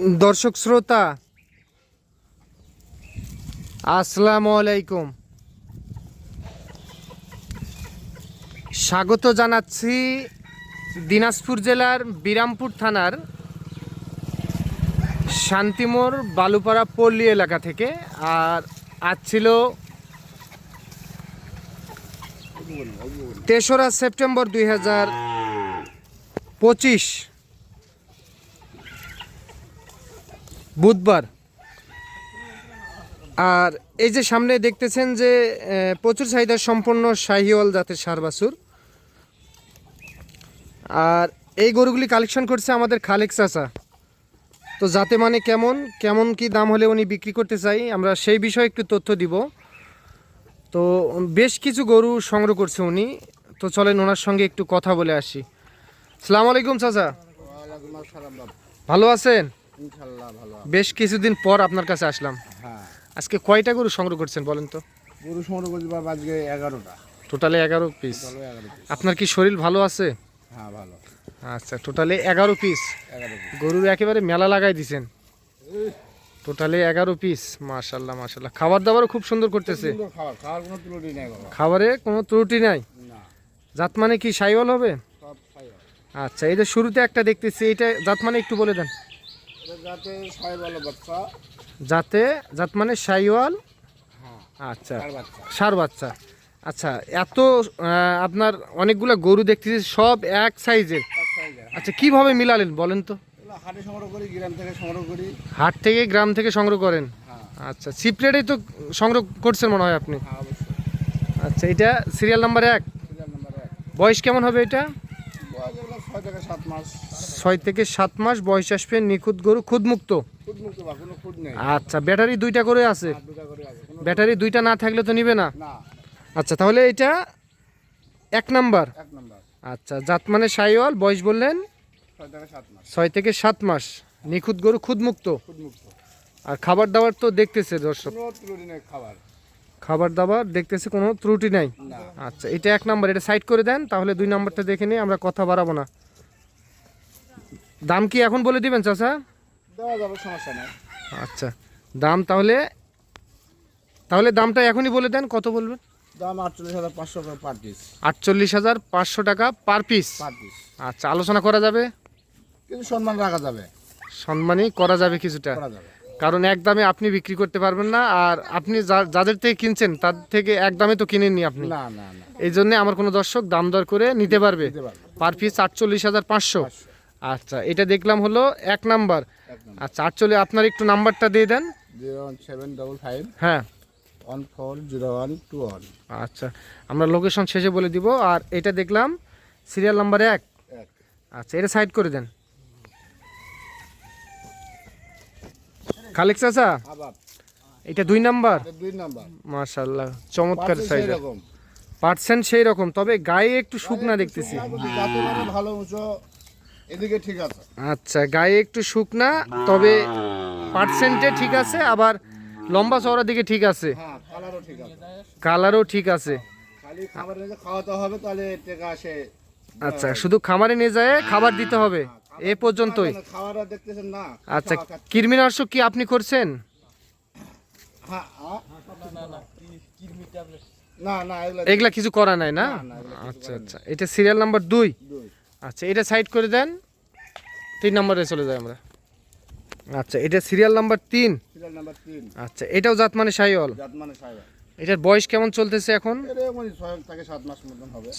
দর্শক শ্রোতা, আসসালামু আলাইকুম। স্বাগত জানাচ্ছি দিনাজপুর জেলার বিরামপুর থানার শান্তিমোর বালুপাড়া পল্লী এলাকা থেকে। আর আজ ছিল তেসরা সেপ্টেম্বর দুই হাজার পঁচিশ। বুধবার। আর এই যে সামনে দেখতেছেন যে প্রচুর চাহিদা সম্পন্ন শাহিওয়াল জাতের সার বাছুর। আর এই গরুগুলি কালেকশন করছে আমাদের খালেক চাচা। তো যাতে মানে কেমন কেমন কি দাম হলে উনি বিক্রি করতে চাই আমরা সেই বিষয়ে একটু তথ্য দিব। তো বেশ কিছু গরু সংগ্রহ করছে উনি। তো চলেন ওনার সঙ্গে একটু কথা বলে আসি। সালাম আলাইকুম চাচা। ভালো আছেন? ভালো বেশ কিছুদিন পর আপনার কাছে আসলাম। হ্যাঁ। আজকে কয়টা গরু সংগ্রহ করছেন বলেন তো? গরু সংগ্রহ করছি বাবা আজকে এগারোটা। টোটালে এগারো পিস আপনার কি শরীর ভালো আছে? হ্যাঁ ভালো। আচ্ছা টোটালে এগারো পিস গরুর একেবারে মেলা লাগাই দিছেন। টোটালে এগারো পিস মাশাল্লাহ মাশাল্লাহ খাবার দাবারও খুব সুন্দর করতেছে। খাবার কোনো ত্রুটি নেই জাত মানে কি সাইওয়াল হবে? আচ্ছা এই যে শুরুতে একটা দেখতেছি এইটা জাত মানে একটু বলে দেন। এটা যাতে যাতে জাত মানে সাইওয়াল? হ্যাঁ আচ্ছা সার বাচ্চা। আচ্ছা এত আপনার অনেকগুলো গরু দেখতেছি সব এক সাইজের আচ্ছা কীভাবে মিলালেন বলেন তো? হাটে সংগ্রহ করি গ্রাম থেকে সংগ্রহ করি। হাট থেকে গ্রাম থেকে সংগ্রহ করেন? হ্যাঁ। আচ্ছা সিপ্রেটেই তো সংগ্রহ করছেন মনে হয় আপনি? হ্যাঁ আচ্ছা এটা সিরিয়াল নাম্বার এক। বয়স কেমন হবে এটা? ছয় থেকে সাত মাস। বয়স আসবে নিখুঁত গরু খুদমুক্ত? আচ্ছা ব্যাটারি দুইটা করে আছে? কোনো ব্যাটারি দুইটা না থাকলে তো নিবে না? আচ্ছা তাহলে এটা এক নাম্বার। আচ্ছা জাত মানে সাইওয়াল বয়স বললেন? ছয় থেকে সাত মাস। নিখুঁত গরু খুদমুক্ত? খুদ মুক্ত আর খাবার দাবার তো দেখতেছে দর্শক। খাবার। দাবার দেখতেছে কোনো ত্রুটি নাই? আচ্ছা এটা এক নাম্বার এটা সাইড করে দেন তাহলে দুই নাম্বারটা দেখে নিয়ে আমরা কথা বাড়াবো না। দাম কি এখন বলে দিবেন চাচা? দেওয়া যাবে সমস্যা নেই। আচ্ছা দাম তাহলে তাহলে দামটা এখনই বলে দেন কত বলবেন? দাম আটচল্লিশ হাজার পাঁচশো করে পার পিস আটচল্লিশ হাজার পাঁচশো টাকা পার পিস পার পিস আচ্ছা আলোচনা করা যাবে? কিন্তু সম্মান রাখা যাবে। সম্মানই করা যাবে কিছুটা। করা যাবে। কারণ এক দামে আপনি বিক্রি করতে পারবেন না আর আপনি যা- যাদের থেকে কিনছেন তার থেকে এক দামে তো কিনেননি আপনি। না না না। এই জন্য আমার কোনো দর্শক দাম দর করে নিতে পারবে। পার পিস আটচল্লিশ হাজার পাঁচশো। আচ্ছা এটা দেখলাম হলো এক নাম্বার। আচ্ছা আটচল্লিশ আপনার একটু নাম্বারটা দিয়ে দেন। হ্যাঁ। One four zero one two one. আচ্ছা আমরা লোকেশন শেষে বলে দিব। আর এটা দেখলাম সিরিয়াল নাম্বার এক। আচ্ছা এটা সাইড করে দেন। খালেক চাচা এটা দুই নাম্বার। মাশাল্লাহ চমৎকার সাইজ পার্সেন্ট সেই রকম তবে গায়ে একটু শুকনা দেখতেছি। ভালো এদিকে ঠিক আছে। আচ্ছা গায়ে একটু শুকনা তবে পার্সেন্টে ঠিক আছে আবার লম্বা চওড়ার দিকে ঠিক আছে। হ্যাঁ কালারও ঠিক আছে। কালারও ঠিক আছে। খালি খাবার খাওয়াতে হবে তাহলে টেকা আসে। আচ্ছা শুধু খামারে নিয়ে যায় খাবার দিতে হবে। এ পর্যন্তই। খাওয়াটা দেখতেছেন না আচ্ছা কৃমিনাশক কি আপনি করছেন? হ্যাঁ হ্যাঁ। না না এগুলো এগুলা কিছু করা নাই না? আচ্ছা আচ্ছা এটা সিরিয়াল নাম্বার দুই। আচ্ছা এটা সাইড করে দেন। তিন নম্বরে চলে যাই আমরা। আচ্ছা এটা সিরিয়াল নাম্বার তিন। সিরিয়াল নাম্বার তিন। আচ্ছা এটাও জাত মানে সাইওয়াল জাত মানে এটার বয়স কেমন চলতেছে এখন?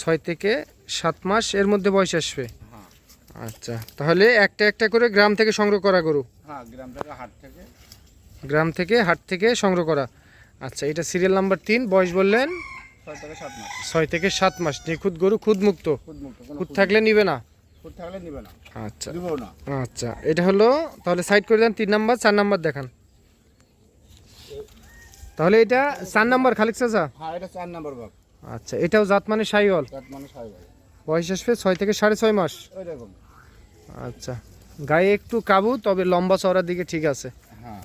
ছয় থেকে সাত মাস এর মধ্যে বয়স আসবে? হ্যাঁ। আচ্ছা তাহলে একটা একটা করে গ্রাম থেকে সংগ্রহ করা গরু। হ্যাঁ গ্রাম থেকে হাট থেকে। সংগ্রহ করা। আচ্ছা এটা সিরিয়াল নাম্বার তিন বয়স বললেন? ছয় থেকে সাত মাস। নিখুঁত গরু খুদ মুক্ত খুদ থাকলে নিবে না। আচ্ছা। আচ্ছা। এটা হলো তাহলে সাইড করে দেন তিন নাম্বার চার নাম্বার দেখান। তাহলে এটা চার নাম্বার খালিক চাচা? হ্যাঁ আচ্ছা এটাও জাত মানে সাইওয়াল? জাত মানে সাইবার বয়স আসবে ছয় থেকে সাড়ে ছয় মাস। আচ্ছা। গায়ে একটু কাবু তবে লম্বা চওড়ার দিকে ঠিক আছে। হ্যাঁ।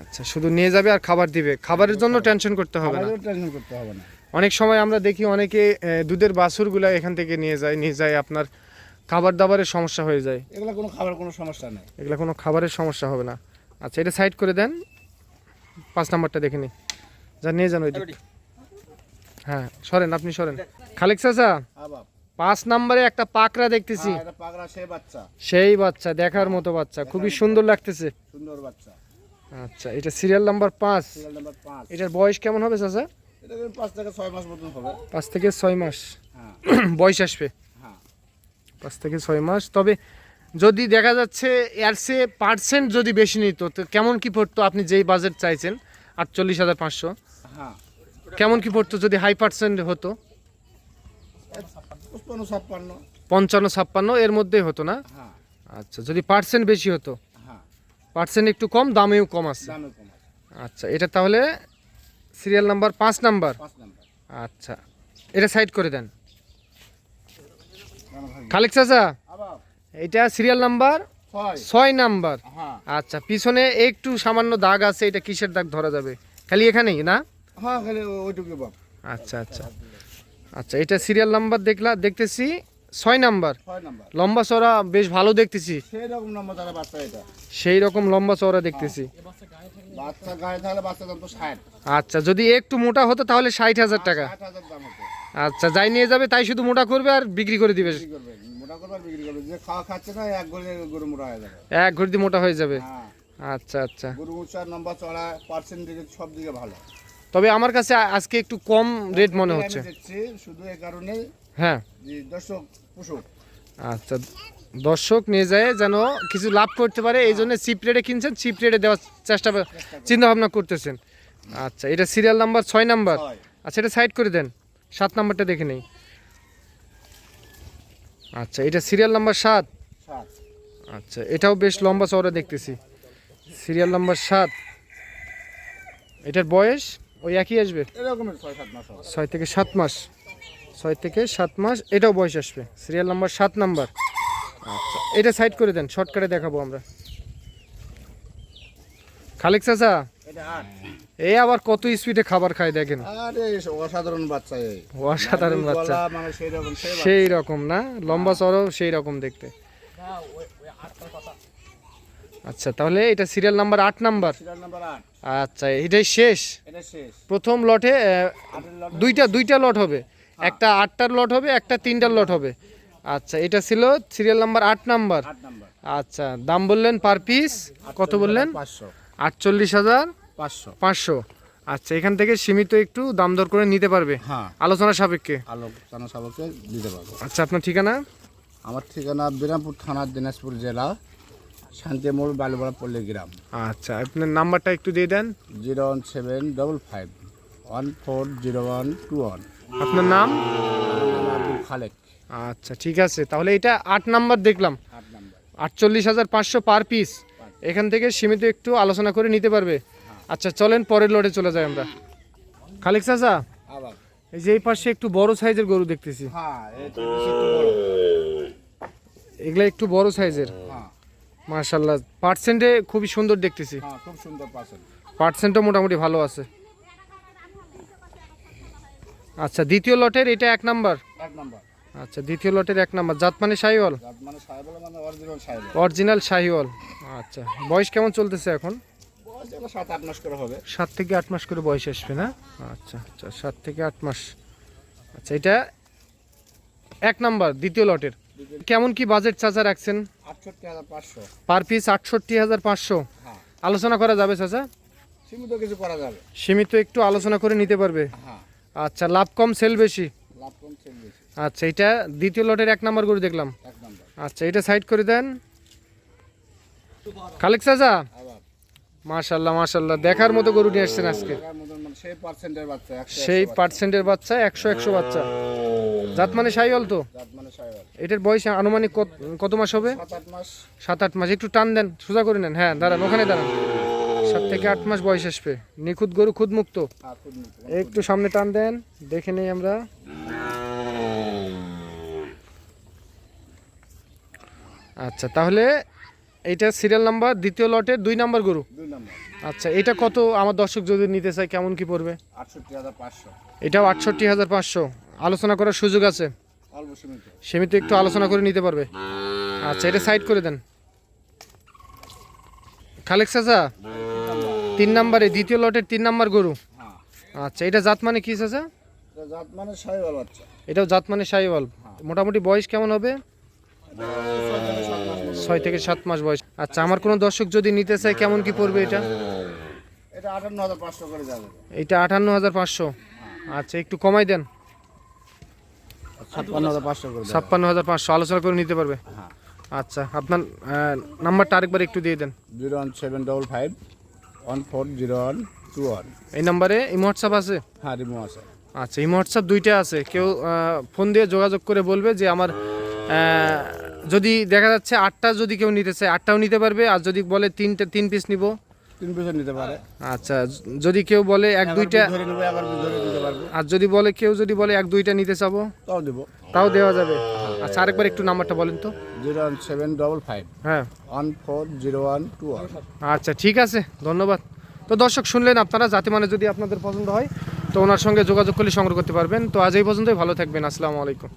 আচ্ছা শুধু নিয়ে যাবে আর খাবার দিবে। খাবারের জন্য টেনশন করতে হবে না। টেনশন করতে হবে না। অনেক সময় আমরা দেখি অনেকে দুধের বাছুরগুলা এখান থেকে নিয়ে যায় নিয়ে যায় আপনার খাবার দাবারের সমস্যা হয়ে যায়। এগুলো কোনো খাবার কোনো সমস্যা নেই। এগুলো কোনো খাবারের সমস্যা হবে না। আচ্ছা এটা সাইড করে দেন। পাঁচ নাম্বারটা দেখে নি যা নিয়ে যান ওইদিকে। হ্যাঁ সরেন আপনি সরেন। খালেক চাচা পাঁচ নাম্বারে একটা পাকড়া দেখতেছি। বাচ্চা। সেই বাচ্চা দেখার মতো বাচ্চা। খুবই সুন্দর লাগতেছে। সুন্দর বাচ্চা। আচ্ছা এটা সিরিয়াল নাম্বার পাঁচ। এটার বয়স কেমন হবে চাচা? পাঁচ থেকে ছয় মাস মতন হবে। পাঁচ থেকে ছয় মাস। হ্যাঁ। বয়স আসবে। হ্যাঁ। পাঁচ থেকে ছয় মাস। তবে যদি দেখা যাচ্ছে এর সে পার্সেন্ট যদি বেশি নিত তো কেমন কি পড়তো আপনি যেই বাজেট চাইছেন? আটচল্লিশ হাজার পাঁচশো। হ্যাঁ। কেমন কি পড়তো যদি হাই পার্সেন্ট হতো? পঞ্চান্ন ছাপ্পান্ন এর মধ্যেই হতো না? আচ্ছা যদি পার্সেন্ট বেশি হতো? হ্যাঁ। পার্সেন্ট একটু কম দামেও কম আছে। আচ্ছা এটা তাহলে সিরিয়াল নাম্বার পাঁচ নাম্বার? আচ্ছা। এটা সাইড করে দেন। খালেক চাচা এটা সিরিয়াল নাম্বার ছয়। নাম্বার। হ্যাঁ। আচ্ছা পিছনে একটু সামান্য দাগ আছে এটা কিসের দাগ ধরা যাবে? খালি এখানেই না? হ্যাঁ আচ্ছা আচ্ছা। আচ্ছা এটা সিরিয়াল নাম্বার দেখলা দেখতেছি ছয় নাম্বার। লম্বা চড়া বেশ ভালো দেখতেছি। সেই রকম সেই লম্বা চড়া দেখতেছি। বাচ্চা গায়ে তাহলে বাচ্চা দাম তো ষাট। আচ্ছা যদি একটু মোটা হতো তাহলে ষাট হাজার টাকা। ষাট হাজার দাম হতো। আচ্ছা যাই নিয়ে যাবে তাই শুধু মোটা করবে আর বিক্রি করে দিবে। করবে মোটা করবে আর বিক্রি করবে। যে খাওয়া খাচ্ছে না এক গলে গরু মোটা হয়ে যাবে। এক ঘড়ি মোটা হয়ে যাবে। হ্যাঁ। আচ্ছা আচ্ছা। গরু উঁচার নম্বর চড়া সব দিকে ভালো। তবে আমার কাছে আজকে একটু কম রেট মনে হচ্ছে। শুধু এই কারণে হ্যাঁ। দর্শক পুষুক। আচ্ছা। দর্শক নিয়ে যায় যেন কিছু লাভ করতে পারে এই জন্য চিপ রেটে কিনছেন চিপ রেটে দেওয়ার চেষ্টা চিন্তা ভাবনা করতেছেন। আচ্ছা এটা সিরিয়াল নাম্বার ছয় নাম্বার আচ্ছা এটা সাইড করে দেন। সাত নাম্বারটা দেখে নেই। আচ্ছা এটা সিরিয়াল নাম্বার সাত। আচ্ছা এটাও বেশ লম্বা চওড়া দেখতেছি। সিরিয়াল নাম্বার সাত। এটার বয়স? ওই একই আসবে? ছয় থেকে সাত মাস। ছয় থেকে সাত মাস এটাও বয়স আসবে। সিরিয়াল নাম্বার সাত নাম্বার আচ্ছা এটা সাইড করে দেন শর্টকাটে দেখাবো আমরা। খালেক চাচা এই আবার কত স্পিডে খাবার খায় দেখেন। আরে অসাধারণ বাচ্চা অসাধারণ বাচ্চা। মানে সেই রকম না? লম্বা চড়াও সেই রকম দেখতে। আচ্ছা তাহলে এটা সিরিয়াল নাম্বার আট নাম্বার আচ্ছা এটাই শেষ। প্রথম লটে দুইটা দুইটা লট হবে। একটা আটটার লট হবে একটা তিনটার লট হবে। আচ্ছা এটা ছিল সিরিয়াল নাম্বার। আট নাম্বার। আচ্ছা দাম বললেন পার পিস কত বললেন? আটচল্লিশ হাজার পাঁচশো। পাঁচশো। আচ্ছা এখান থেকে সীমিত একটু দাম দর করে নিতে পারবে। হ্যাঁ। আলোচনা সাপেক্ষে। আলোচনা সাপেক্ষে দিতে পারব। আচ্ছা আপনার ঠিকানা? আমার ঠিকানা বিরামপুর থানা দিনাজপুর জেলা শান্তিমোড় বালুপাড়া পল্লী গ্রাম আচ্ছা আপনার নাম্বারটা একটু দিয়ে দেন। Zero one seven double five one four zero one two one. আপনার নাম আব্দুল খালেক। আচ্ছা ঠিক আছে। তাহলে এটা আট নাম্বার দেখলাম। আটচল্লিশ হাজার পাঁচশো পার পিস এখান থেকে সীমিত একটু আলোচনা করে নিতে পারবে। আচ্ছা চলেন পরের লটে চলে যাই আমরা। খালিক চাচা এই যে এই পাশে একটু বড় সাইজের গরু দেখতেছি। হ্যাঁ এগুলা একটু বড় সাইজের। হ্যাঁ। মার্শাল্লাহ পার্সেন্টে খুবই সুন্দর দেখতেছি। হ্যাঁ পার্সেন্টও মোটামুটি ভালো আছে। আচ্ছা দ্বিতীয় লটের এটা এক নাম্বার। এক নাম্বার। আচ্ছা দ্বিতীয় লটের এক নাম্বার জাত মানে শাহিওয়াল মানে মানে অরিজিনাল অরিজিনাল শাহিওয়াল। আচ্ছা বয়স কেমন চলতেছে এখন? সাত আট মাস করে হবে। সাত থেকে আট মাস করে বয়স আসবে না? আচ্ছা আচ্ছা সাত থেকে আট মাস। আচ্ছা এটা এক নাম্বার দ্বিতীয় লটের। কেমন কি বাজেট চাচা রাখছেন? পার পিস আটষট্টি হাজার পাঁচশো। হ্যাঁ। আলোচনা করা যাবে চাচা? সীমিত কিছু করা যাবে। সীমিত একটু আলোচনা করে নিতে পারবে। হ্যাঁ। আচ্ছা লাভ কম সেল বেশি। লাভ কম সেল বেশি আচ্ছা এটা দ্বিতীয় লটের এক নম্বর গরু দেখলাম। আচ্ছা এটা সাইড করে দেন। খালেক চাচা? আবার। মাশাল্লাহ মাশাল্লাহ দেখার মতো গরু নিয়ে আসছেন আজকে। মানে সেই পার্সেন্টের বাচ্চা একশো একশো বাচ্চা। জাত মানে সাইওয়াল তো? এটার বয়স আনুমানিক কত- কত মাস হবে? সাত আট মাস। একটু টান দেন সোজা করে নেন। হ্যাঁ দাঁড়ান ওখানে দাঁড়ান। সাত থেকে আট মাস বয়স আসবে। নিখুঁত গরু খুদ মুক্ত হ্যাঁ একটু সামনে টান দেন দেখে নেই আমরা। আচ্ছা তাহলে এইটা সিরিয়াল নাম্বার দ্বিতীয় লটের দুই নাম্বার গরু? আচ্ছা এটা কত আমার দর্শক যদি নিতে চায় কেমন কি পড়বে? এটাও আটষট্টি হাজার পাঁচশো। আলোচনা করার সুযোগ আছে? সীমিত। একটু আলোচনা করে নিতে পারবে? আচ্ছা এটা সাইড করে দেন। খালেক চাচা তিন নাম্বারে দ্বিতীয় লটের তিন নাম্বার গরু। হ্যাঁ। আচ্ছা এটা জাত মানে কি চাচা? এটা মানে এটাও জাত মানে সাইওয়াল মোটামুটি বয়স কেমন হবে? ছয় থেকে সাত মাস বয়স। আচ্ছা আমার কোনো দর্শক যদি নিতে চায় কেমন কি পড়বে এটা? এটা আটান্ন হাজার পাঁচশো করে যাবে। এটা আটান্ন হাজার পাঁচশো? আচ্ছা একটু কমাই দেন। ছাপ্পান্ন হাজার পাঁচশো আলোচনা করে নিতে পারবে? হ্যাঁ। আচ্ছা আপনার নাম্বারটা আরেকবার একটু দিয়ে দেন। Zero one seven double five one four zero one two one. এই নাম্বারে ইমো হোয়াটসঅ্যাপ আছে? হ্যাঁ আছে। আচ্ছা ইমো হোয়াটসঅ্যাপ দুইটা আছে। কেউ ফোন দিয়ে যোগাযোগ করে বলবে যে আমার যদি দেখা যাচ্ছে আটটা যদি কেউ নিতে চায় আটটাও নিতে পারবে আর যদি বলে তিনটে তিন পিস নিব? তিন পিসে নিতে পারে। আচ্ছা যদি কেউ বলে এক দুইটা আর যদি বলে কেউ যদি বলে এক দুইটা নিতে চাবো? তাও দেবো। তাও দেওয়া যাবে। আচ্ছা আরেকবার একটু নাম্বারটা বলেন তো। Zero one seven double five. হ্যাঁ। One four zero one two one. আচ্ছা ঠিক আছে ধন্যবাদ। তো দর্শক শুনলেন আপনারা যাতে মানে যদি আপনাদের পছন্দ হয় তো ওনার সঙ্গে যোগাযোগ করলে সংগ্রহ করতে পারবেন। তো আজ এই পর্যন্তই ভালো থাকবেন আসসালামু আলাইকুম।